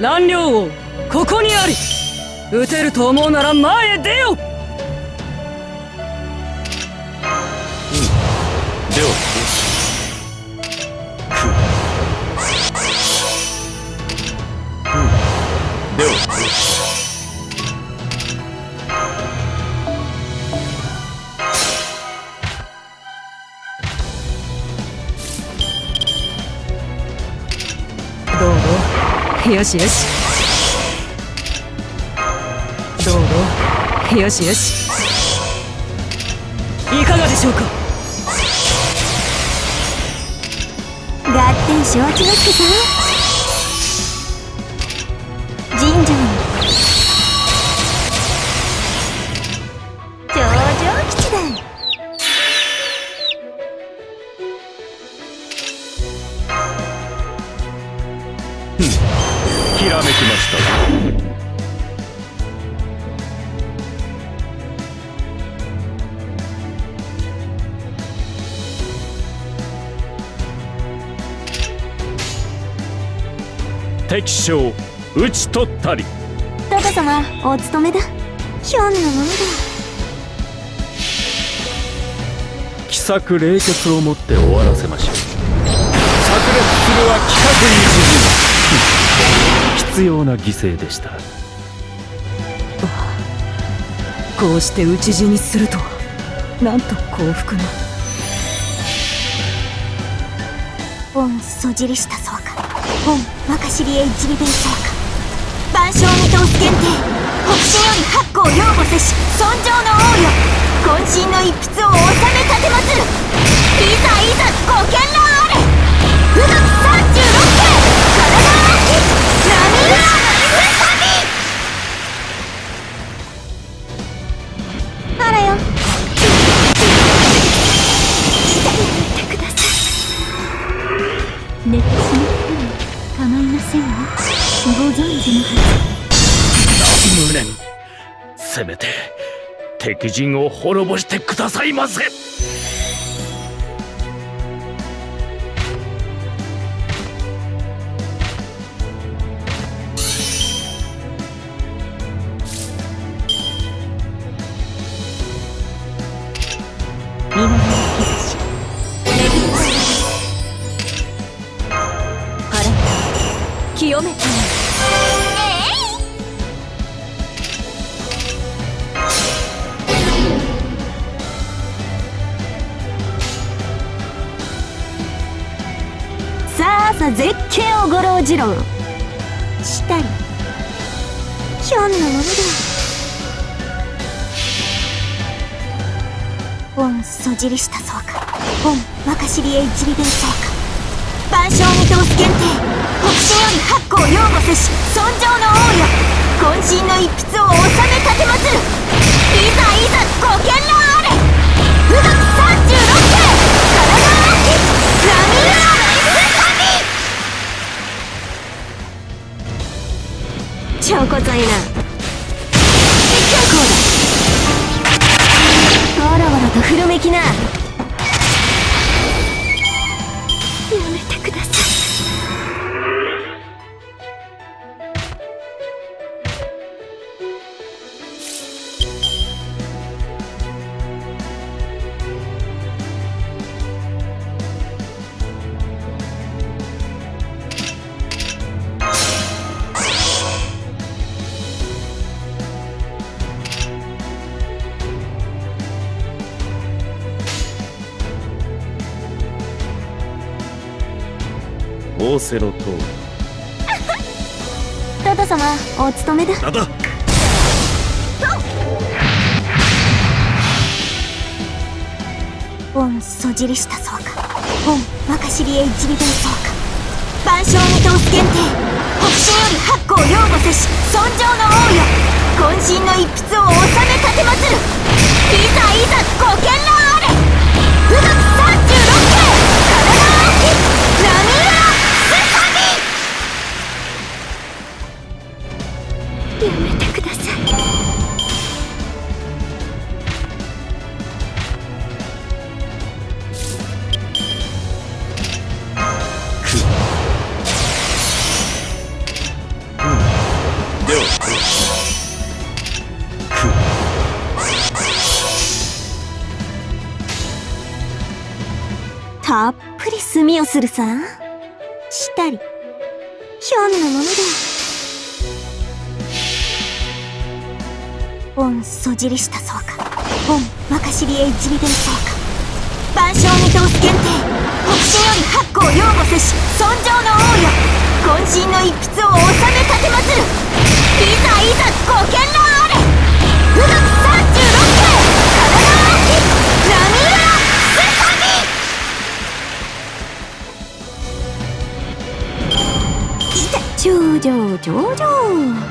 蘭陵王ここにあり撃てると思うなら前へ出よ。うん。ではでよしよし。どうぞよしよしいかがでしょうか合点承知の助さん神女に頂上吉だひらめきました。敵将討ち取ったり。トド様お務めだひょんなものだ奇策冷血をもって終わらせましょう。炸裂するは規格に必要な犠牲でした。こうして討ち死にするとは。なんと幸福な。本そじりしたそうか。本若知りへ一里弁そうか。万象に通す限定。北進より八甲擁護せし。尊上の王よ。渾身の一筆を収め立てまつる。いざいざせめて敵陣を滅ぼしてくださいませ。ず南の日差し巡り腹清めさ絶景をごろうじろうしたり。ひょんなものだ。本そじりしたそうか。本若知りへ一里弁そうか。万象に通す限定。北進より八甲擁護せし尊上の王よ。渾身の一筆を収めちょこざいなこうだ。わらわらとふるめきな。やめてください。仰せのとおりトド様お務めだ。だだ本そじりしたそうか。本若知りへ一里弁そうか。万象に通す限定盗みをするさ。したりひょんなものだ本そじりしたそわか。本若知りへ一尾弁そわか。万象見通す限定北進より八甲擁護せし尊上の王よ。渾身の一筆を収め立てまつる。いざいざご見覧あれ富岳上々上々